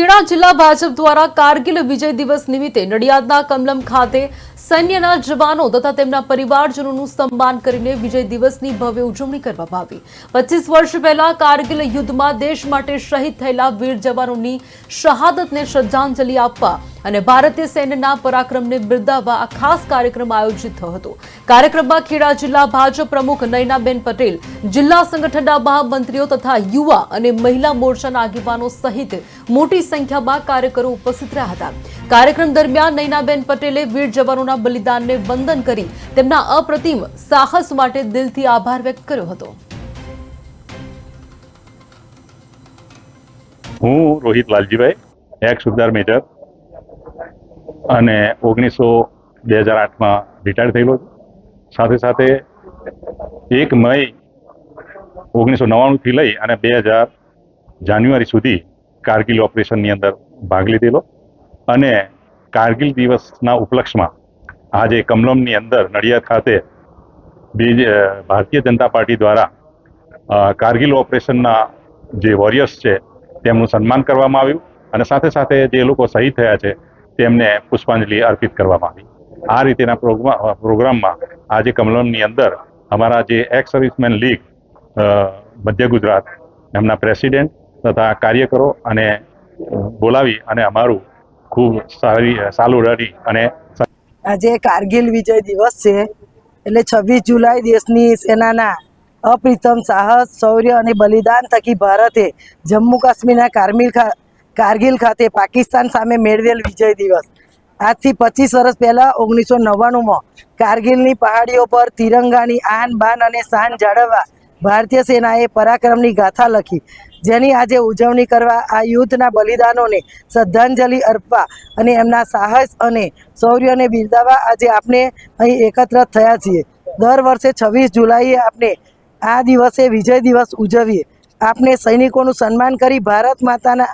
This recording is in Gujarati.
ખેડા જિલ્લા ભાજપ દ્વારા કારગિલ વિજય દિવસ નિમિત્તે નડિયાદના કમલમ ખાતે સૈન્યના જવાનો તથા તેમના પરિવારજનોનું સન્માન કરીને વિજય દિવસની ભવ્ય ઉજવણી કરવામાં આવી. પચીસ વર્ષ પહેલા કારગિલ યુદ્ધમાં દેશ માટે શહીદ થયેલા વીર જવાનોની શહાદતને શ્રદ્ધાંજલિ આપવા અને ભારતીય સૈન્યના પરાક્રમને બિરદાવવા આ ખાસ કાર્યક્રમ આયોજિત થયો હતો. કાર્યક્રમમાં ખેડા જિલ્લા ભાજપ પ્રમુખ નયનાબેન પટેલ, જિલ્લા સંગઠનના મહામંત્રીઓ તથા યુવા અને મહિલા મોરચાના આગેવાનો સહિત મોટી સંખ્યામાં કાર્યકરો ઉપસ્થિત રહ્યા હતા. કાર્યક્રમ દરમિયાન નયનાબેન પટેલે વીર જવાનોના બલિદાનને વંદન કરી તેમના અપ્રતિમ સાહસ માટે દિલથી આભાર વ્યક્ત કર્યો હતો. હું રોહિત લાલજીભાઈ એક સુધાર મેજર. અને ઓગણીસો બે હજાર આઠમાં રિટાયર થયેલો છું. સાથે સાથે એક મઈ ઓગણીસો નવ્વાણુંથી લઈ અને બે હજાર જાન્યુઆરી સુધી કારગિલ ઓપરેશનની અંદર ભાગ લીધેલો. અને કારગિલ દિવસના ઉપલક્ષમાં આજે કમલમની અંદર નડિયાદ ખાતે બીજ ભારતીય જનતા પાર્ટી દ્વારા કારગિલ ઓપરેશનના જે વોરિયર્સ છે તેમનું સન્માન કરવામાં આવ્યું. અને સાથે સાથે જે લોકો શહીદ થયા છે તેમને પુષ્પાંજલિ અર્પિત કરવામાં આવી. આ રીતેના પ્રોગ્રામ પ્રોગ્રામમાં આજે કમલમની અંદર અમારા જે એક્સ સર્વિસમેન લીગ મધ્ય ગુજરાત, એમના પ્રેસિડેન્ટ તથા કાર્યકરો અને બોલાવી અને અમારું ખૂબ સારી સારું રડી અને આજે કારગિલ વિજય દિવસ છે. એટલે છવ્વીસ જુલાઈ દેશની સેનાના અપ્રિતમ સાહસ, શૌર્ય અને બલિદાન થકી ભારતે જમ્મુ કાશ્મીરના કારમિલ કારગિલ ખાતે પાકિસ્તાન સામે મેળવેલ વિજય દિવસ. આજથી પચીસ વર્ષ પહેલાં ઓગણીસો નવ્વાણુંમાં કારગિલની પહાડીઓ પર તિરંગાની આન, બાન અને શાન જાળવવા ભારતીય સેનાએ પરાક્રમની ગાથા લખી. જેની આજે ઉજવણી કરવા આ યુદ્ધના બલિદાનોને શ્રદ્ધાંજલિ અર્પવા અને એમના સાહસ અને શૌર્યને બિરદાવવા આજે આપણે અહીં એકત્ર થયા છીએ. દર વર્ષે છવ્વીસ જુલાઈએ આપણે આ દિવસે વિજય દિવસ ઉજવીએ. આપણે સૈનિકોનું સન્માન કરી ભારત માતાના